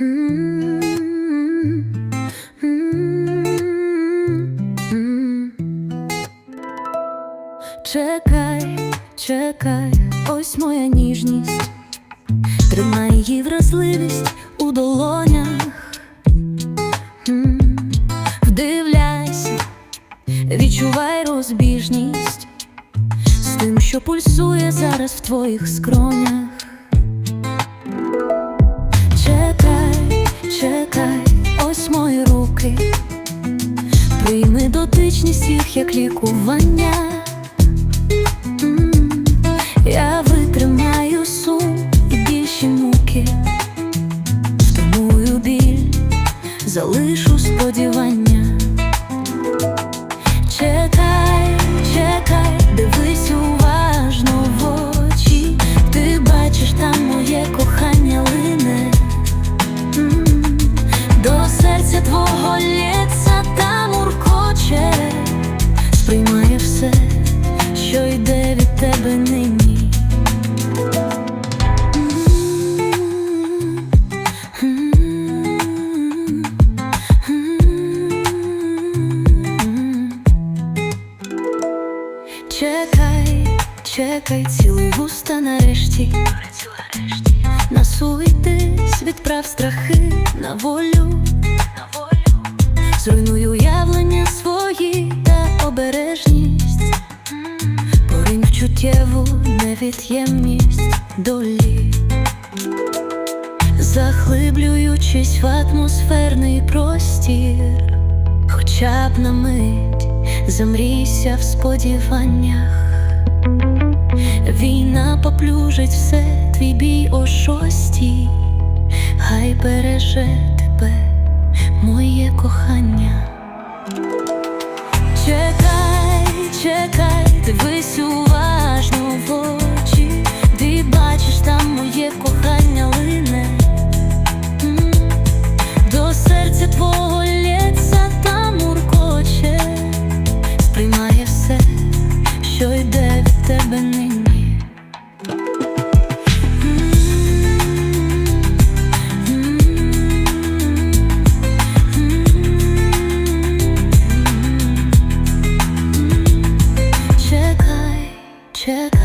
Чекай, чекай, ось моя ніжність, тримай її вразливість у долонях. Вдивляйся, відчувай розбіжність з тим, що пульсує зараз в твоїх скронях. Дотичність їх як лікування. Я витримаю сум і більші муки, втамую біль, залишу сподівання. Чекай, чекай, цілий вуста нарешті. Насуйтесь, відправ страхи на волю. Зруйнуй уявлення свої та обережність. Поринь в чуттєву невід'ємність долі, захлиблюючись в атмосферний простір, хоча б на мить замрійся в сподіваннях. Війна поплюжить все, твій бій о шостій, хай береже тебе, моє кохання. Чекай, чекай. Yeah.